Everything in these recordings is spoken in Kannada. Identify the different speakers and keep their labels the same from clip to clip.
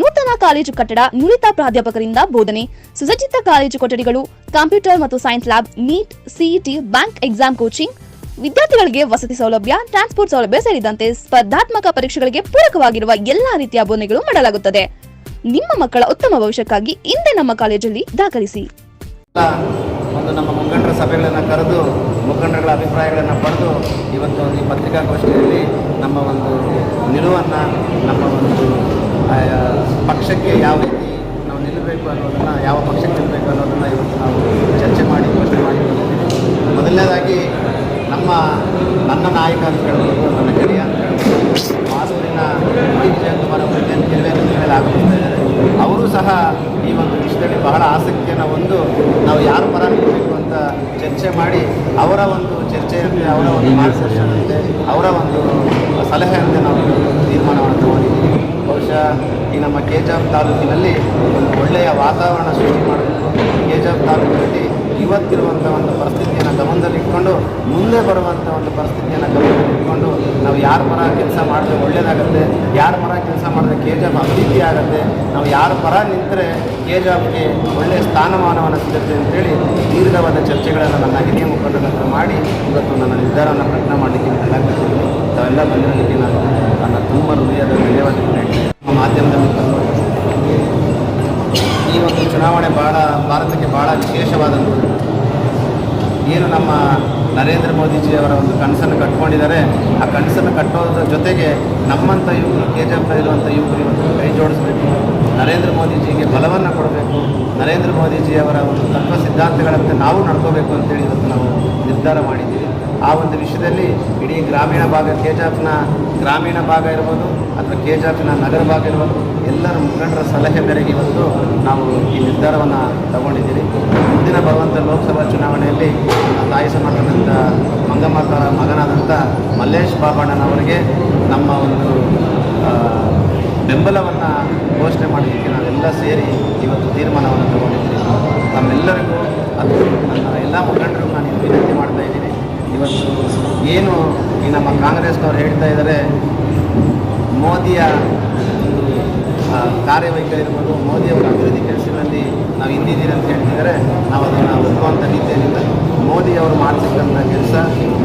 Speaker 1: ನೂತನ ಕಾಲೇಜು ಕಟ್ಟಡ ನುರಿತ ಪ್ರಾಧ್ಯಾಪಕರಿಂದ ಬೋಧನೆ. ಸುಸಜ್ಜಿತ ಕಾಲೇಜು ಕೊಠಡಿಗಳು, ಕಂಪ್ಯೂಟರ್ ಮತ್ತು science lab, NEET CET bank exam coaching. ವಿದ್ಯಾರ್ಥಿಗಳಿಗೆ ವಸತಿ ಸೌಲಭ್ಯ, ಟ್ರಾನ್ಸ್ಪೋರ್ಟ್ ಸೌಲಭ್ಯ ಸೇರಿದಂತೆ ಸ್ಪರ್ಧಾತ್ಮಕ ಪರೀಕ್ಷೆಗಳಿಗೆ ಪೂರಕವಾಗಿರುವ ಎಲ್ಲಾ ರೀತಿಯ ಬೋಧನೆಗಳು ಮಾಡಲಾಗುತ್ತದೆ. ನಿಮ್ಮ ಮಕ್ಕಳ ಉತ್ತಮ ಭವಿಷ್ಯಕ್ಕಾಗಿ ಇಂದೇ ನಮ್ಮ ಕಾಲೇಜಲ್ಲಿ ದಾಖಲಿಸಿ.
Speaker 2: ಒಂದು ನಮ್ಮ ಮುಖಂಡರ ಸಭೆಗಳನ್ನು ಕರೆದು, ಮುಖಂಡರುಗಳ ಅಭಿಪ್ರಾಯಗಳನ್ನು ಪಡೆದು ಇವತ್ತು ಈ ಪತ್ರಿಕಾಗೋಷ್ಠಿಯಲ್ಲಿ ನಮ್ಮ ಒಂದು ನಿಲುವನ್ನು, ನಮ್ಮ ಒಂದು ಪಕ್ಷಕ್ಕೆ ಯಾವ ರೀತಿ ನಾವು ನಿಲ್ಲಬೇಕು ಅನ್ನೋದನ್ನು, ಯಾವ ಪಕ್ಷಕ್ಕೆ ನಿಲ್ಲಬೇಕು ಅನ್ನೋದನ್ನು ಇವತ್ತು ನಾವು ಚರ್ಚೆ ಮಾಡಿ ಘೋಷಣೆ ಮಾಡಿ. ಮೊದಲನೇದಾಗಿ, ನಮ್ಮ, ನನ್ನ ನಾಯಕ ಅಂತ ಹೇಳ್ಬೋದು, ನನ್ನ ಗೆಳೆಯ ಅಂತ ಹೇಳ್ಬೋದು ಮಾಸೂರಿನ ವಿಜಯಕುಮಾರ್ ಅವರು ಕೆಲವೇ ಮೇಲೆ ಆಗಮಿಸ್ತಾ ಅವರು ಸಹ ಈ ಒಂದು ವಿಷಯದಲ್ಲಿ ಬಹಳ ಆಸಕ್ತಿಯನ್ನು ಒಂದು ನಾವು ಯಾರ ಪರ ನಿಲ್ಲಬೇಕು ಅಂತ ಚರ್ಚೆ ಮಾಡಿ, ಅವರ ಒಂದು ಚರ್ಚೆಯಂತೆ, ಅವರ ಒಂದು ಮಾರ್ಗದರ್ಶನದಂತೆ ಅವರ ಒಂದು ಸಲಹೆಯಂತೆ ನಾವು ತೀರ್ಮಾನವನ್ನು ತಗೊಂಡಿದ್ದೀವಿ. ಬಹುಶಃ ಈ ನಮ್ಮ ಕೆಜಾಪ್ ತಾಲೂಕಿನಲ್ಲಿ ಒಂದು ಒಳ್ಳೆಯ ವಾತಾವರಣ ಸೃಷ್ಟಿ ಮಾಡಬೇಕು. ಕೆಜಾಪ್ ತಾಲೂಕಿನಲ್ಲಿ ಇವತ್ತಿರುವಂಥ ಒಂದು ಪರಿಸ್ಥಿತಿಯನ್ನು ಗಮನದಲ್ಲಿಟ್ಕೊಂಡು ಮುಂದೆ ಬರುವಂಥ ಒಂದು ಪರಿಸ್ಥಿತಿಯನ್ನು ಗಮನದಲ್ಲಿಟ್ಕೊಂಡು ನಾವು ಯಾರ ಪರ ಕೆಲಸ ಮಾಡಿದ್ರೆ ಒಳ್ಳೆಯದಾಗುತ್ತೆ ಯಾರ ಪರ ಕೆಲಸ ಮಾಡಿದ್ರೆ ಕೆ ಅಭಿವೃದ್ಧಿ ಆಗುತ್ತೆ, ನಾವು ಯಾರ ಪರ ನಿಂತರೆ ಕೆ ಒಳ್ಳೆಯ ಸ್ಥಾನಮಾನವನ್ನು ಸಿಗುತ್ತೆ ಅಂತೇಳಿ ದೀರ್ಘವಾದ ಚರ್ಚೆಗಳನ್ನು ನನ್ನ ಹಿರಿಯ ಮುಖಂಡರ ಮಾಡಿ ಇವತ್ತು ನನ್ನ ನಿರ್ಧಾರವನ್ನು ಪ್ರಯತ್ನ ಮಾಡಲಿಕ್ಕೆ ತಾವೆಲ್ಲ ಬಂದಿರೋದಕ್ಕೆ ನಾನು ನನ್ನ ತುಂಬ ಹೃದಯದ ಧನ್ಯವಾದ ಮಾಧ್ಯಮದ ಮುಖಾಂತರ ಈ ಒಂದು ಚುನಾವಣೆ ಭಾಳ, ಭಾರತಕ್ಕೆ ಭಾಳ ವಿಶೇಷವಾದಂಥದ್ದು. ಏನು ನಮ್ಮ ನರೇಂದ್ರ ಮೋದಿಜಿಯವರ ಒಂದು ಕನಸನ್ನು ಕಟ್ಕೊಂಡಿದ್ದಾರೆ, ಆ ಕನಸನ್ನು ಕಟ್ಟೋದ್ರ ಜೊತೆಗೆ ನಮ್ಮಂಥ ಯುವಕರು ಕೆ ಜಿ ಎಫ್ನಲ್ಲಿರುವಂಥ ಯುವಕರು ಇವತ್ತು ಕೈ ಜೋಡಿಸಬೇಕು. ನರೇಂದ್ರ ಮೋದಿಜಿಗೆ ಬಲವನ್ನು ಕೊಡಬೇಕು. ನರೇಂದ್ರ ಮೋದಿಜಿಯವರ ಒಂದು ತತ್ವ ಸಿದ್ಧಾಂತಗಳಂತೆ ನಾವು ನಡ್ಕೋಬೇಕು ಅಂತೇಳಿ ಇವತ್ತು ನಾವು ನಿರ್ಧಾರ ಮಾಡಿದ್ದೀವಿ. ಆ ಒಂದು ವಿಷಯದಲ್ಲಿ ಇಡೀ ಗ್ರಾಮೀಣ ಭಾಗ ಕೆ ಗ್ರಾಮೀಣ ಭಾಗ ಇರ್ಬೋದು ಅಥವಾ ಕೆ ನಗರ ಭಾಗ ಇರ್ಬೋದು, ಎಲ್ಲರ ಮುಖಂಡರ ಸಲಹೆ ಮೇರೆಗೆ ಇವತ್ತು ನಾವು ಈ ನಿರ್ಧಾರವನ್ನು ತಗೊಂಡಿದ್ದೀವಿ ಮುಂದಿನ ಬರುವಂಥ ಲೋಕಸಭಾ ಚುನಾವಣೆಯಲ್ಲಿ ತಾಯಿ ಸಮಾಜದಂಥ ಮಂಗಮ್ಮ ಮಗನಾದಂಥ ಮಲ್ಲೇಶ್ ಬಾಬಣ್ಣನವರಿಗೆ ನಮ್ಮ ಒಂದು ಬೆಂಬಲವನ್ನು ಘೋಷಣೆ ಮಾಡಲಿಕ್ಕೆ ನಾವೆಲ್ಲ ಸೇರಿ ಇವತ್ತು ತೀರ್ಮಾನವನ್ನು ತಗೊಂಡಿದ್ದೀವಿ ತಮ್ಮೆಲ್ಲರಿಗೂ ಅದು ನನ್ನ ಎಲ್ಲ ಮುಖಂಡರಿಗೂ ನಾನು ವಿನಂತಿ ಮಾಡ್ತಾ ಇವತ್ತು ಏನು ಈ ನಮ್ಮ ಕಾಂಗ್ರೆಸ್ನವ್ರು ಹೇಳ್ತಾ ಇದ್ದಾರೆ, ಮೋದಿಯ ಒಂದು ಕಾರ್ಯವೈಖರಿ ಇರ್ಬೋದು ಮೋದಿಯವರ ಅಭಿವೃದ್ಧಿ ಕೆಲಸಗಳಲ್ಲಿ ನಾವು ಹಿಂದಿದ್ದೀರಿ ಅಂತ ಹೇಳ್ತಿದ್ದಾರೆ, ನಾವು ಅದನ್ನು ಒಪ್ಪುವಂಥ ರೀತಿಯಲ್ಲಿಲ್ಲ. ಮೋದಿಯವರು ಮಾಡ್ತಿದ್ದಂಥ ಕೆಲಸ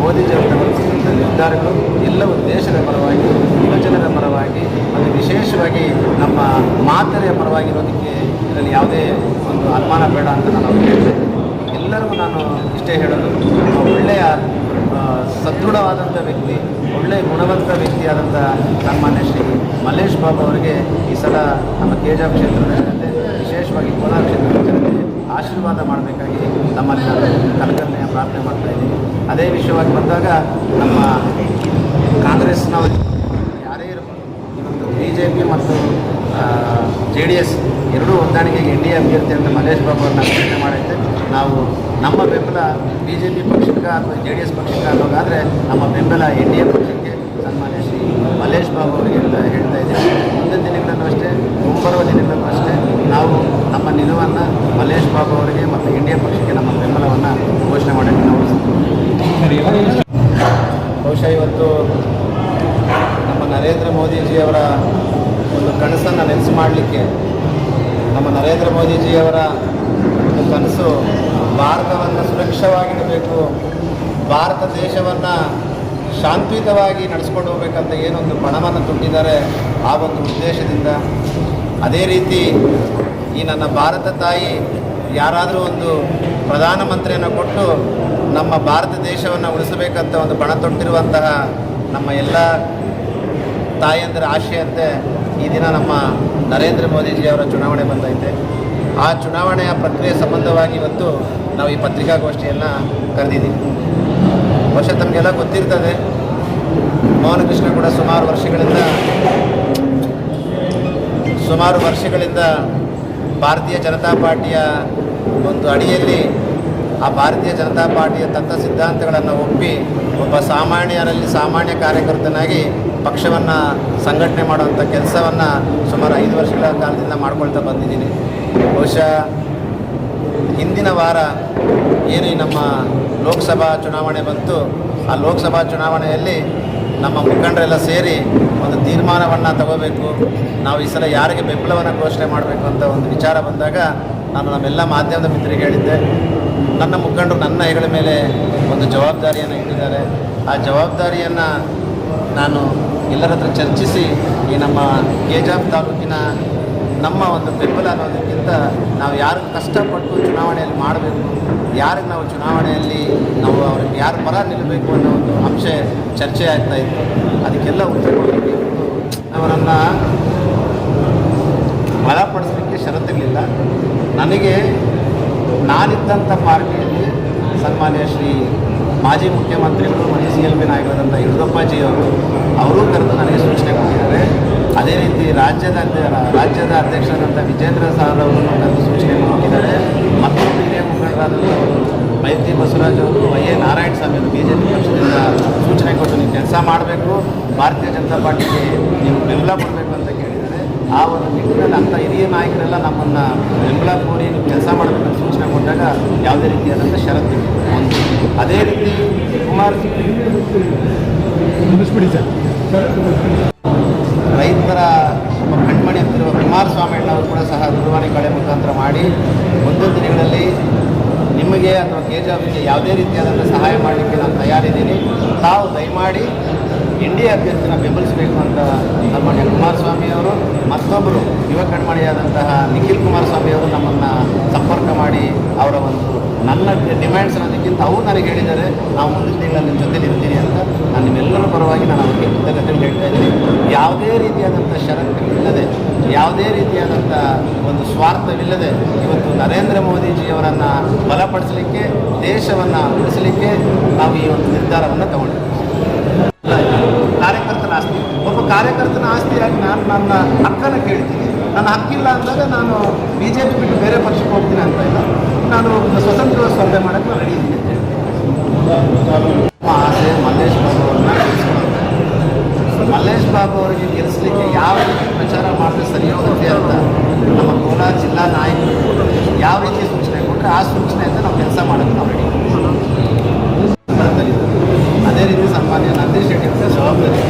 Speaker 2: ಮೋದಿಜಿಯವರು ತಗೊಳ್ತಕ್ಕಂಥ ನಿರ್ಧಾರಗಳು ಎಲ್ಲವೂ ದೇಶದ ಪರವಾಗಿ, ಯುವಜನರ ಪರವಾಗಿ ಮತ್ತು ವಿಶೇಷವಾಗಿ ನಮ್ಮ ಮಾತರೆಯ ಪರವಾಗಿರೋದಕ್ಕೆ ಇದರಲ್ಲಿ ಯಾವುದೇ ಒಂದು ಅನುಮಾನ ಬೇಡ ಅಂತ ನಾನು ಹೇಳ್ತೇನೆ ಎಲ್ಲರಿಗೂ ನಾನು ಇಷ್ಟೇ ಹೇಳೋದು, ಒಳ್ಳೆಯ ಸದೃಢವಾದಂಥ ವ್ಯಕ್ತಿ ಒಳ್ಳೆಯ ಗುಣವಂತ ವ್ಯಕ್ತಿಯಾದಂಥ ಸನ್ಮಾನ್ಯ ಶ್ರೀ ಮಲ್ಲೇಶ್ ಬಾಬು ಅವರಿಗೆ ಈ ಸಲ ನಮ್ಮ ಕೇಜಾ ಕ್ಷೇತ್ರದ ಜನತೆ, ವಿಶೇಷವಾಗಿ ಕೋಲಾರ ಕ್ಷೇತ್ರದ ಜನತೆ ಆಶೀರ್ವಾದ ಮಾಡಬೇಕಾಗಿ ನಮ್ಮಲ್ಲಿ ನಾನು ಕನಕನ್ನೆಯ ಪ್ರಾರ್ಥನೆ ಮಾಡ್ತಾ ಇದ್ದೀನಿ. ಅದೇ ವಿಷಯವಾಗಿ ಬಂದಾಗ ನಮ್ಮ ಕಾಂಗ್ರೆಸ್ನ ಯಾರೇ ಇರಬಹುದು ಇವತ್ತು ಬಿ ಜೆ ಪಿ ಮತ್ತು ಜೆ ಡಿ ಎಸ್ ಎರಡೂ ಹೊಂದಾಣಿಕೆಗೆ ಎನ್ ಡಿ ಎ ಅಭ್ಯರ್ಥಿ ಅಂತ ಮಲ್ಲೇಶ್ ಬಾಬು ಅವ್ರನ್ನ ಘೋಷಣೆ ಮಾಡೈತೆ. ನಾವು ನಮ್ಮ ಬೆಂಬಲ ಬಿ ಜೆ ಪಿ ಪಕ್ಷಕ್ಕೆ ಅಥವಾ ಜೆ ಡಿ ಎಸ್ ಪಕ್ಷಕ್ಕೆ ಅನ್ನೋದಾದರೆ ನಮ್ಮ ಬೆಂಬಲ ಎನ್ ಡಿ ಎ ಪಕ್ಷಕ್ಕೆ ಸನ್ಮಾನ್ಯ ಶ್ರೀ ಮಲ್ಲೇಶ್ ಬಾಬು ಅವರಿಗೆ ಹೇಳ್ತಾ ಇದ್ದೀವಿ ಮುಂದಿನ ದಿನಗಳಲ್ಲೂ ಅಷ್ಟೇ, ಮುಂಬರುವ ದಿನಗಳಲ್ಲೂ ಅಷ್ಟೇ ನಾವು ನಮ್ಮ ನಿಲುವನ್ನು ಮಲ್ಲೇಶ್ ಬಾಬು ಅವರಿಗೆ ಮತ್ತು ಎನ್ ಡಿ ಎ ಪಕ್ಷಕ್ಕೆ ನಮ್ಮ ಬೆಂಬಲವನ್ನು ಘೋಷಣೆ ಮಾಡೋಕ್ಕೆ ನಾವು ಬಹುಶಃ ಇವತ್ತು ನಮ್ಮ ನರೇಂದ್ರ ಮೋದಿಜಿ ಅವರ ಒಂದು ಕನಸನ್ನು ನೆನೆಸು ಮಾಡಲಿಕ್ಕೆ ನಮ್ಮ ನರೇಂದ್ರ ಮೋದಿಜಿಯವರ ಒಂದು ಕನಸು ಭಾರತವನ್ನು ಸುರಕ್ಷವಾಗಿಡಬೇಕು ಭಾರತ ದೇಶವನ್ನು ಶಾಂತಿಯುತವಾಗಿ ನಡೆಸ್ಕೊಂಡು ಹೋಗ್ಬೇಕಂತ ಏನೊಂದು ಪಣವನ್ನು ತುಂಬಿದ್ದಾರೆ ಆ ಒಂದು ಉದ್ದೇಶದಿಂದ. ಅದೇ ರೀತಿ ಈ ನನ್ನ ಭಾರತ ತಾಯಿ ಯಾರಾದರೂ ಒಂದು ಪ್ರಧಾನಮಂತ್ರಿಯನ್ನು ಕೊಟ್ಟು ನಮ್ಮ ಭಾರತ ದೇಶವನ್ನು ಉಳಿಸಬೇಕಂತ ಒಂದು ಪಣ ತೊಟ್ಟಿರುವಂತಹ ನಮ್ಮ ಎಲ್ಲ ತಾಯಿಯಂದರ ಆಶೆಯಂತೆ ಈ ದಿನ ನಮ್ಮ ನರೇಂದ್ರ ಮೋದಿಜಿಯವರ ಚುನಾವಣೆ ಬಂದೈತೆ. ಆ ಚುನಾವಣೆಯ ಪ್ರಕ್ರಿಯೆ ಸಂಬಂಧವಾಗಿ ಇವತ್ತು ನಾವು ಈ ಪತ್ರಿಕಾಗೋಷ್ಠಿಯನ್ನು ಕರೆದಿದ್ದೀವಿ. ಬಹುಶಃ ತಮಗೆಲ್ಲ ಗೊತ್ತಿರ್ತದೆ ಮೋಹನ ಕೃಷ್ಣ ಕೂಡ ಸುಮಾರು ವರ್ಷಗಳಿಂದ ಸುಮಾರು ವರ್ಷಗಳಿಂದ ಭಾರತೀಯ ಜನತಾ ಪಾರ್ಟಿಯ ಒಂದು ಅಡಿಯಲ್ಲಿ ಆ ಭಾರತೀಯ ಜನತಾ ಪಾರ್ಟಿಯ ತತ್ವ ಸಿದ್ಧಾಂತಗಳನ್ನು ಒಪ್ಪಿ ಒಬ್ಬ ಸಾಮಾನ್ಯರಲ್ಲಿ ಸಾಮಾನ್ಯ ಕಾರ್ಯಕರ್ತನಾಗಿ ಪಕ್ಷವನ್ನು ಸಂಘಟನೆ ಮಾಡುವಂಥ ಕೆಲಸವನ್ನು ಸುಮಾರು ಐದು ವರ್ಷಗಳ ಕಾಲದಿಂದ ಮಾಡ್ಕೊಳ್ತಾ ಬಂದಿದ್ದೀನಿ. ಬಹುಶಃ ಹಿಂದಿನ ವಾರ ಏನು ನಮ್ಮ ಲೋಕಸಭಾ ಚುನಾವಣೆ ಬಂತು. ಆ ಲೋಕಸಭಾ ಚುನಾವಣೆಯಲ್ಲಿ ನಮ್ಮ ಮುಖಂಡರೆಲ್ಲ ಸೇರಿ ಒಂದು ತೀರ್ಮಾನವನ್ನು ತಗೋಬೇಕು. ನಾವು ಈ ಸಲ ಯಾರಿಗೆ ಬೆಂಬಲವನ್ನು ಘೋಷಣೆ ಮಾಡಬೇಕು ಅಂತ ಒಂದು ವಿಚಾರ ಬಂದಾಗ ನಾನು ನಮ್ಮೆಲ್ಲ ಮಾಧ್ಯಮದ ಮಿತ್ರರಿಗೆ ಹೇಳಿದ್ದೆ. ನನ್ನ ಮುಖಂಡರು ನನ್ನ ಹೆಗಳ ಮೇಲೆ ಒಂದು ಜವಾಬ್ದಾರಿಯನ್ನು ಇಟ್ಟಿದ್ದಾರೆ. ಆ ಜವಾಬ್ದಾರಿಯನ್ನು ನಾನು ಎಲ್ಲರ ಹತ್ರ ಚರ್ಚಿಸಿ ಈ ನಮ್ಮ ಕೆಜಾಬ್ ತಾಲೂಕಿನ ನಮ್ಮ ಒಂದು ಬೆಂಬಲ ಅನ್ನೋದಕ್ಕಿಂತ ನಾವು ಯಾರು ಕಷ್ಟಪಟ್ಟು ಚುನಾವಣೆಯಲ್ಲಿ ಮಾಡಬೇಕು ಯಾರಿಗೆ ನಾವು ಚುನಾವಣೆಯಲ್ಲಿ ನಾವು ಅವ್ರಿಗೆ ಯಾರು ಪರ ನಿಲ್ಲಬೇಕು ಅನ್ನೋ ಒಂದು ಅಂಶ ಚರ್ಚೆ ಆಗ್ತಾ ಇತ್ತು. ಅದಕ್ಕೆಲ್ಲ ಉತ್ತರ ಅವರನ್ನು ಬಲಪಡಿಸಲಿಕ್ಕೆ ಷರತ್ತಿರಲಿಲ್ಲ. ನನಗೆ ನಾನಿದ್ದಂಥ ಪಾರ್ಟಿಯಲ್ಲಿ ಸನ್ಮಾನ್ಯ ಶ್ರೀ ಮಾಜಿ ಮುಖ್ಯಮಂತ್ರಿಗಳು ಮತ್ತು ಸಿ ಎಲ್ ಬಿ ನಾಯಕರಾದಂಥ ಯಡಿಯೂರಪ್ಪಾಜಿಯವರು ಅವರೂ ಕರೆದು ನನಗೆ ಸೂಚನೆ ಕೊಟ್ಟಿದ್ದಾರೆ. ಅದೇ ರೀತಿ ರಾಜ್ಯದ ರಾಜ್ಯದ ಅಧ್ಯಕ್ಷರಾದಂಥ ವಿಜೇಂದ್ರ ಸಾರ್ ಅವರನ್ನು ಕರೆದು ಸೂಚನೆ ಕೊಟ್ಟಿದ್ದಾರೆ ಮತ್ತೊಂದು ಹಿರಿಯ ಮುಖಂಡರಾದಂಥವರು ಮೈತ್ರಿ ಬಸವರಾಜ್ ಅವರು ವೈ ಎ ನಾರಾಯಣ ಸ್ವಾಮಿ ಅವರು ಬಿ ಜೆ ಪಿ ಪಕ್ಷದಿಂದ ಸೂಚನೆ ಕೊಟ್ಟು ನೀವು ಕೆಲಸ ಮಾಡಬೇಕು, ಭಾರತೀಯ ಜನತಾ ಪಾರ್ಟಿಗೆ ನೀವು ಬೆಂಬಲ ಕೊಡಬೇಕು ಅಂತ ಕೇಳಿದ್ದಾರೆ. ಆ ಒಂದು ನಿಟ್ಟಿನಲ್ಲಿ ಅಂಥ ಹಿರಿಯ ನಾಯಕರೆಲ್ಲ ನಮ್ಮನ್ನು ಬೆಂಬಲ ಕೋರಿ ನೀವು ಕೆಲಸ ಮಾಡಬೇಕು ಅಂತ ಸೂಚನೆ ಕೊಟ್ಟಾಗ ಯಾವುದೇ ರೀತಿಯಾದಂಥ ಷರತ್ತು ಒಂದು ಅದೇ ರೀತಿ ಕುಮಾರ್
Speaker 3: ಮುಗಿಸ್ಬಿಡಿ ಸರ್.
Speaker 2: ರೈತರ ಕಣ್ಮಣಿ ಅಂತಿರುವ ಅಣ್ಣವರು ಕೂಡ ಸಹ ದೂರವಾಣಿ ಕಡೆ ಮುಖಾಂತರ ಮಾಡಿ ಮುಂದಿನ ದಿನಗಳಲ್ಲಿ ನಿಮಗೆ ಅಥವಾ ಕೆ ಜಿ ಯಾವುದೇ ರೀತಿಯಾದಂಥ ಸಹಾಯ ಮಾಡಲಿಕ್ಕೆ ನಾನು ತಯಾರಿದ್ದೀನಿ. ತಾವು ದಯಮಾಡಿ ಇಂಡಿಯಾ ಅಭ್ಯರ್ಥಿನ ಬೆಂಬಲಿಸಬೇಕು ಅಂತ ಸನ್ಮಾನ್ಯ ಕುಮಾರಸ್ವಾಮಿ ಅವರು ಮತ್ತೊಬ್ಬರು ಯುವ ಕಣ್ಮಣಿಯಾದಂತಹ ನಿಖಿಲ್ ಕುಮಾರಸ್ವಾಮಿ ಅವರು ನಮ್ಮನ್ನು ಸಂಪರ್ಕ ಮಾಡಿ ಅವರ ಒಂದು ನನ್ನ ಡಿಮ್ಯಾಂಡ್ಸ್ ಅನ್ನೋದಕ್ಕಿಂತ ಅವರು ನನಗೆ ಹೇಳಿದ್ದಾರೆ. ನಾವು ಮುಂದಿನ ತಿಂಗಳಲ್ಲಿ ನಿಮ್ಮ ಜೊತೆಲಿ ಇರ್ತೀನಿ ಅಂತ ನಾನು ನಿಮ್ಮೆಲ್ಲರ ಪರವಾಗಿ ನಾನು ಅವರಿಗೆ ಕೃತಜ್ಞತೆ ಹೇಳ್ತಾ ಇದ್ದೀನಿ. ಯಾವುದೇ ರೀತಿಯಾದಂಥ ಷರತ್ತುಗಳಿಲ್ಲದೆ, ಯಾವುದೇ ರೀತಿಯಾದಂಥ ಒಂದು ಸ್ವಾರ್ಥವಿಲ್ಲದೆ ಇವತ್ತು ನರೇಂದ್ರ ಮೋದಿಜಿಯವರನ್ನು ಬಲಪಡಿಸಲಿಕ್ಕೆ, ದೇಶವನ್ನು ಉಳಿಸಲಿಕ್ಕೆ ನಾವು ಈ ಒಂದು ನಿರ್ಧಾರವನ್ನು ತಗೊಂಡಿದ್ದೀವಿ. ಕಾರ್ಯಕರ್ತನ ಆಸ್ತಿಯಾಗಿ ನಾನು ನನ್ನ ಹಕ್ಕನ್ನು ಕೇಳ್ತೀನಿ. ನನ್ನ ಹಕ್ಕಿಲ್ಲ ಅಂದಾಗ ನಾನು ಬಿ ಜೆ ಪಿ ಬಿಟ್ಟು ಬೇರೆ ಪಕ್ಷಕ್ಕೆ ಹೋಗ್ತೀನಿ ಅಂತ ಇಲ್ಲ. ನಾನು ಸ್ವತಂತ್ರ ಸ್ಪರ್ಧೆ ಮಾಡಕ್ಕೆ ನಾನು ರೆಡಿ ಇದ್ದೀನಿ. ಆಸೆ ಮಲ್ಲೇಶ್ ಬಾಬು ಅವ್ರನ್ನ ಮಲ್ಲೇಶ್ ಬಾಬು ಅವರಿಗೆ ಗೆಲ್ಲಿಸಲಿಕ್ಕೆ ಯಾವ ರೀತಿ ಪ್ರಚಾರ ಮಾಡಿದ್ರೆ ಸರಿ ಹೋಗುತ್ತೆ ಅಂತ ನಮ್ಮ ಕೋಲಾರ ಜಿಲ್ಲಾ ನಾಯಕರು ಯಾವ ರೀತಿ ಸೂಚನೆ ಕೊಟ್ಟರೆ ಆ ಸೂಚನೆ ಅಂತ ನಾವು ಕೆಲಸ ಮಾಡೋದು ನಾವು ರೆಡಿ ಅದೇ ರೀತಿ ಸನ್ಮಾನ್ಯ ನಂದೀಶ್ ಶೆಟ್ಟಿ ಜವಾಬ್ದಾರಿ.